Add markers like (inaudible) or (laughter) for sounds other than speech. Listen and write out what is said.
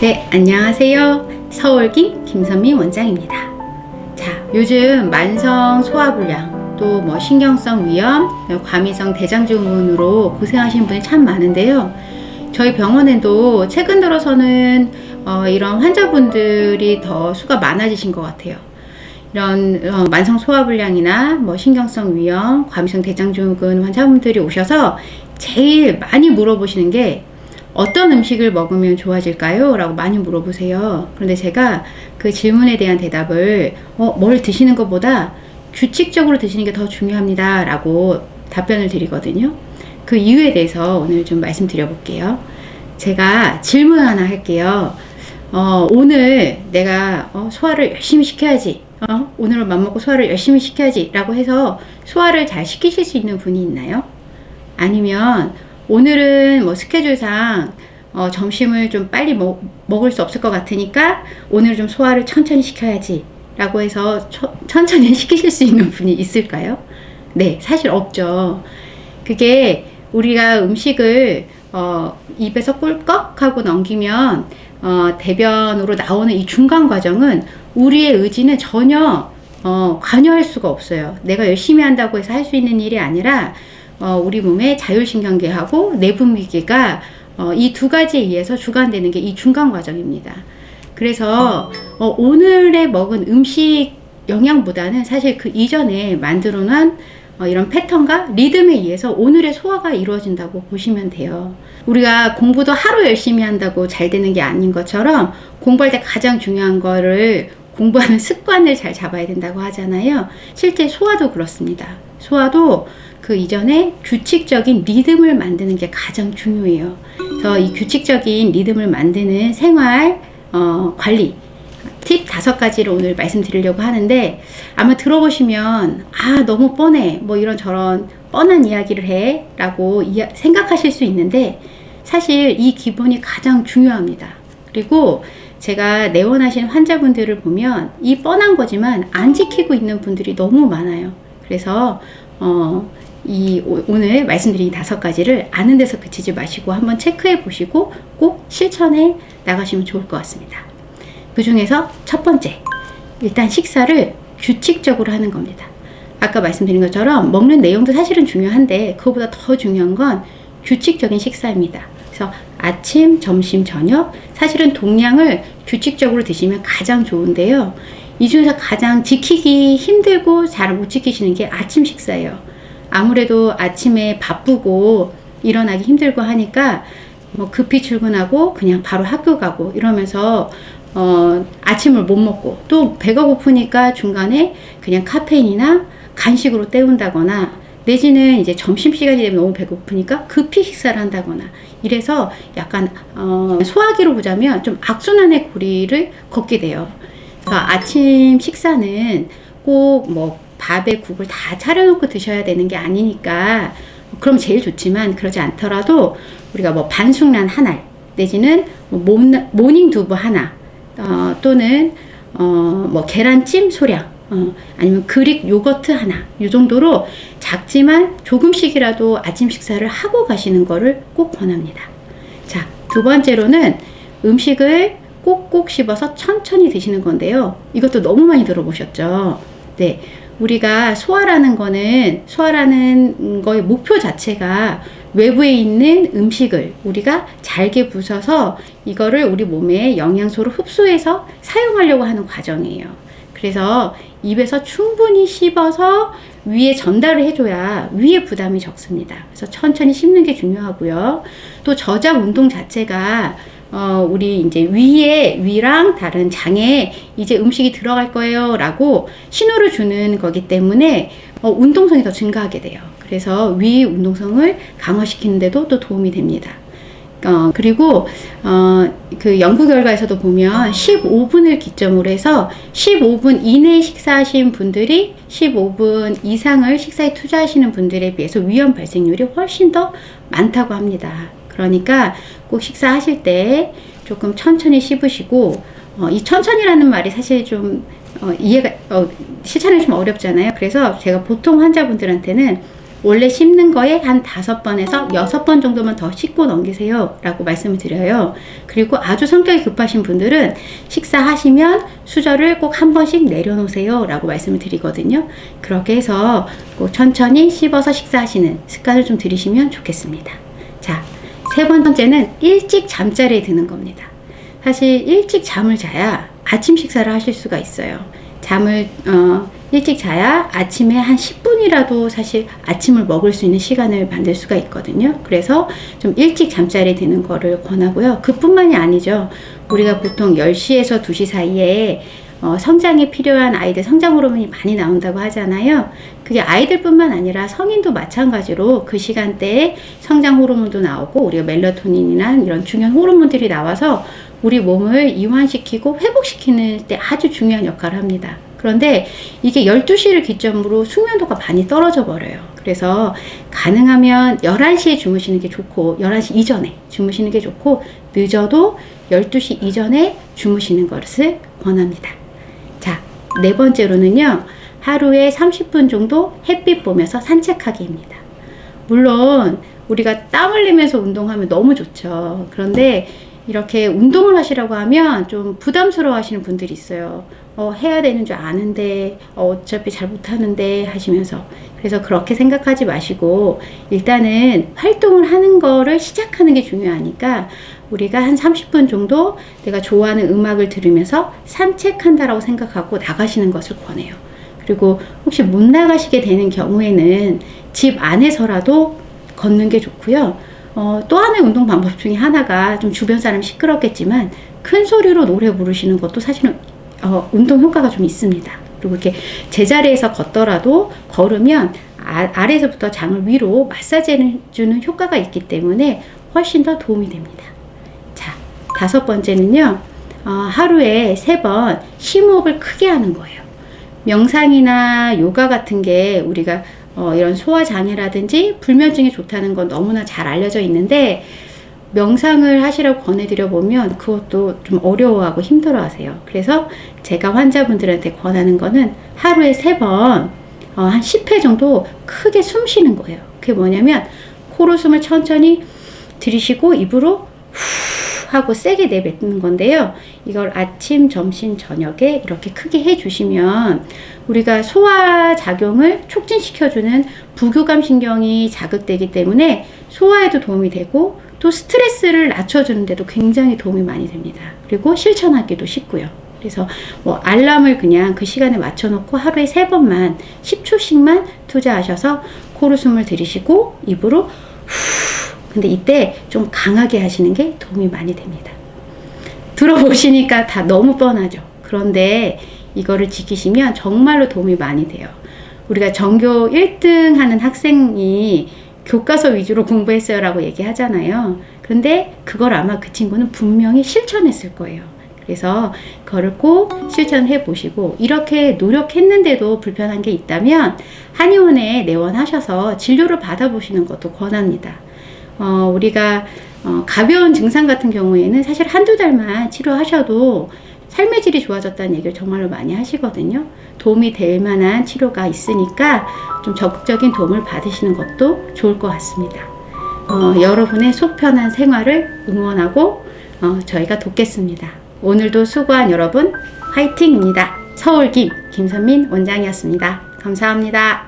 네, 안녕하세요. 서울김 김선미 원장입니다. 자, 요즘 만성 소화불량, 또 뭐 신경성 위염, 과민성 대장증후군으로 고생하시는 분이 참 많은데요. 저희 병원에도 최근 들어서는 어, 이런 환자분들이 더 수가 많아지신 것 같아요. 이런 어, 만성 소화불량이나 뭐 신경성 위염, 과민성 대장증후군 환자분들이 오셔서 제일 많이 물어보시는 게 어떤 음식을 먹으면 좋아질까요? 라고 많이 물어보세요. 그런데 제가 그 질문에 대한 대답을 어, 뭘 드시는 것보다 규칙적으로 드시는 게 더 중요합니다. 라고 답변을 드리거든요. 그 이유에 대해서 오늘 좀 말씀드려 볼게요. 제가 질문 하나 할게요. 어, 오늘 내가 어, 소화를 열심히 시켜야지. 어, 오늘은 맘먹고 소화를 열심히 시켜야지. 라고 해서 소화를 잘 시키실 수 있는 분이 있나요? 아니면 오늘은 뭐 스케줄상 어, 점심을 좀 빨리 먹, 먹을 수 없을 것 같으니까 오늘 좀 소화를 천천히 시켜야지 라고 해서 초, 천천히 (laughs) 시키실 수 있는 분이 있을까요? 네, 사실 없죠. 그게 우리가 음식을 어, 입에서 꿀꺽 하고 넘기면 어, 대변으로 나오는 이 중간 과정은 우리의 의지는 전혀 어, 관여할 수가 없어요. 내가 열심히 한다고 해서 할 수 있는 일이 아니라 어, 우리 몸의 자율신경계하고 내분비계가 어, 이 두 가지에 의해서 주관되는 게 이 중간 과정입니다. 그래서 어, 오늘에 먹은 음식 영양보다는 사실 그 이전에 만들어 놓은 어, 이런 패턴과 리듬에 의해서 오늘의 소화가 이루어진다고 보시면 돼요. 우리가 공부도 하루 열심히 한다고 잘 되는 게 아닌 것처럼 공부할 때 가장 중요한 거를 공부하는 (laughs) 습관을 잘 잡아야 된다고 하잖아요. 실제 소화도 그렇습니다. 소화도 그 이전에 규칙적인 리듬을 만드는 게 가장 중요해요. 그래서 이 규칙적인 리듬을 만드는 생활 어, 관리 팁 다섯 가지를 오늘 말씀드리려고 하는데 아마 들어보시면 아 너무 뻔해 뭐 이런 저런 뻔한 이야기를 해라고 이야, 생각하실 수 있는데 사실 이 기본이 가장 중요합니다. 그리고 제가 내원하신 환자분들을 보면 이 뻔한 거지만 안 지키고 있는 분들이 너무 많아요. 그래서 어, 이 오- 오늘 말씀드린 다섯 가지를 아는 데서 그치지 마시고 한번 체크해 보시고 꼭 실천해 나가시면 좋을 것 같습니다. 그 중에서 첫 번째, 일단 식사를 규칙적으로 하는 겁니다. 아까 말씀드린 것처럼 먹는 내용도 사실은 중요한데 그거보다 더 중요한 건 규칙적인 식사입니다. 그래서 아침, 점심, 저녁 사실은 동량을 규칙적으로 드시면 가장 좋은데요. 이 중에서 가장 지키기 힘들고 잘 못 지키시는 게 아침 식사예요. 아무래도 아침에 바쁘고 일어나기 힘들고 하니까 뭐 급히 출근하고 그냥 바로 학교 가고 이러면서 어, 아침을 못 먹고 또 배가 고프니까 중간에 그냥 카페인이나 간식으로 때운다거나 내지는 이제 점심시간이 되면 너무 배고프니까 급히 식사를 한다거나 이래서 약간 어, 소화기로 보자면 좀 악순환의 고리를 걷게 돼요. 그래서 아침 식사는 꼭 뭐 밥에 국을 다 차려놓고 드셔야 되는 게 아니니까 그럼 제일 좋지만 그러지 않더라도 우리가 뭐 반숙란 하나 내지는 뭐 모닝 두부 하나 어, 또는 어, 뭐 계란찜 소량 어, 아니면 그릭 요거트 하나 이 정도로 작지만 조금씩이라도 아침 식사를 하고 가시는 거를 꼭 권합니다. 자, 두 번째로는 음식을 꼭꼭 씹어서 천천히 드시는 건데요. 이것도 너무 많이 들어보셨죠? 네. 우리가 소화라는 거는, 소화라는 거의 목표 자체가 외부에 있는 음식을 우리가 잘게 부숴서 이거를 우리 몸에 영양소를 흡수해서 사용하려고 하는 과정이에요. 그래서 입에서 충분히 씹어서 위에 전달을 해줘야 위에 부담이 적습니다. 그래서 천천히 씹는 게 중요하고요. 또 저작 운동 자체가 어, 우리 이제 위에 위랑 다른 장에 이제 음식이 들어갈 거예요라고 신호를 주는 거기 때문에 어, 운동성이 더 증가하게 돼요. 그래서 위 운동성을 강화시키는데도 또 도움이 됩니다. 어, 그리고 어, 그 연구 결과에서도 보면 15분을 기점으로 해서 15분 이내에 식사하신 분들이 15분 이상을 식사에 투자하시는 분들에 비해서 위험 발생률이 훨씬 더 많다고 합니다. 그러니까 꼭 식사하실 때 조금 천천히 씹으시고 어, 이 천천히라는 말이 사실 좀 어, 이해가 어, 실천이 좀 어렵잖아요. 그래서 제가 보통 환자분들한테는 원래 씹는 거에 한 다섯 번에서 여섯 번 정도만 더 씹고 넘기세요. 라고 말씀을 드려요. 그리고 아주 성격이 급하신 분들은 식사하시면 수저를 꼭 한 번씩 내려놓으세요. 라고 말씀을 드리거든요. 그렇게 해서 꼭 천천히 씹어서 식사하시는 습관을 좀 들이시면 좋겠습니다. 자, 세 번째는 일찍 잠자리에 드는 겁니다. 사실 일찍 잠을 자야 아침 식사를 하실 수가 있어요. 잠을 어, 일찍 자야 아침에 한 10분이라도 사실 아침을 먹을 수 있는 시간을 만들 수가 있거든요. 그래서 좀 일찍 잠자리에 드는 거를 권하고요. 그뿐만이 아니죠. 우리가 보통 10시에서 2시 사이에 어, 성장에 필요한 아이들 성장 호르몬이 많이 나온다고 하잖아요. 그게 아이들뿐만 아니라 성인도 마찬가지로 그 시간대에 성장 호르몬도 나오고 우리가 멜라토닌이나 이런 중요한 호르몬들이 나와서 우리 몸을 이완시키고 회복시키는 때 아주 중요한 역할을 합니다. 그런데 이게 12시를 기점으로 숙면도가 많이 떨어져 버려요. 그래서 가능하면 11시에 주무시는 게 좋고 11시 이전에 주무시는 게 좋고 늦어도 12시 이전에 주무시는 것을 권합니다. 자, 네 번째로는요. 하루에 30분 정도 햇빛 보면서 산책하기입니다. 물론 우리가 땀 흘리면서 운동하면 너무 좋죠. 그런데 이렇게 운동을 하시라고 하면 좀 부담스러워 하시는 분들이 있어요. 어, 해야 되는 줄 아는데, 어, 어차피 잘 못하는데 하시면서. 그래서 그렇게 생각하지 마시고, 일단은 활동을 하는 거를 시작하는 게 중요하니까, 우리가 한 30분 정도 내가 좋아하는 음악을 들으면서 산책한다라고 생각하고 나가시는 것을 권해요. 그리고 혹시 못 나가시게 되는 경우에는 집 안에서라도 걷는 게 좋고요. 어, 또 하나의 운동 방법 중에 하나가 좀 주변 사람 시끄럽겠지만 큰 소리로 노래 부르시는 것도 사실은 어, 운동 효과가 좀 있습니다. 그리고 이렇게 제자리에서 걷더라도 걸으면 아, 아래에서부터 장을 위로 마사지 해주는 효과가 있기 때문에 훨씬 더 도움이 됩니다. 자, 다섯 번째는요, 어, 하루에 세 번 심호흡을 크게 하는 거예요. 명상이나 요가 같은 게 우리가 어, 이런 소화 장애라든지 불면증에 좋다는 건 너무나 잘 알려져 있는데 명상을 하시라고 권해드려 보면 그것도 좀 어려워하고 힘들어 하세요. 그래서 제가 환자분들한테 권하는 거는 하루에 세 번, 어, 한 10회 정도 크게 숨 쉬는 거예요. 그게 뭐냐면 코로 숨을 천천히 들이쉬고 입으로 후 하고 세게 내뱉는 건데요. 이걸 아침, 점심, 저녁에 이렇게 크게 해주시면 우리가 소화 작용을 촉진시켜주는 부교감 신경이 자극되기 때문에 소화에도 도움이 되고 또 스트레스를 낮춰주는데도 굉장히 도움이 많이 됩니다. 그리고 실천하기도 쉽고요. 그래서 뭐 알람을 그냥 그 시간에 맞춰놓고 하루에 세 번만 10초씩만 투자하셔서 코로 숨을 들이쉬고 입으로 후 근데 이때 좀 강하게 하시는 게 도움이 많이 됩니다. 들어보시니까 다 너무 뻔하죠. 그런데 이거를 지키시면 정말로 도움이 많이 돼요. 우리가 전교 1등 하는 학생이 교과서 위주로 공부했어요 라고 얘기하잖아요. 그런데 그걸 아마 그 친구는 분명히 실천했을 거예요. 그래서 그거를 꼭 실천해 보시고 이렇게 노력했는데도 불편한 게 있다면 한의원에 내원하셔서 진료를 받아보시는 것도 권합니다. 어, 우리가 어, 가벼운 증상 같은 경우에는 사실 한두 달만 치료하셔도 삶의 질이 좋아졌다는 얘기를 정말로 많이 하시거든요. 도움이 될 만한 치료가 있으니까 좀 적극적인 도움을 받으시는 것도 좋을 것 같습니다. 어, 여러분의 속 편한 생활을 응원하고 어, 저희가 돕겠습니다. 오늘도 수고한 여러분 화이팅입니다. 서울 김 김선민 원장이었습니다. 감사합니다.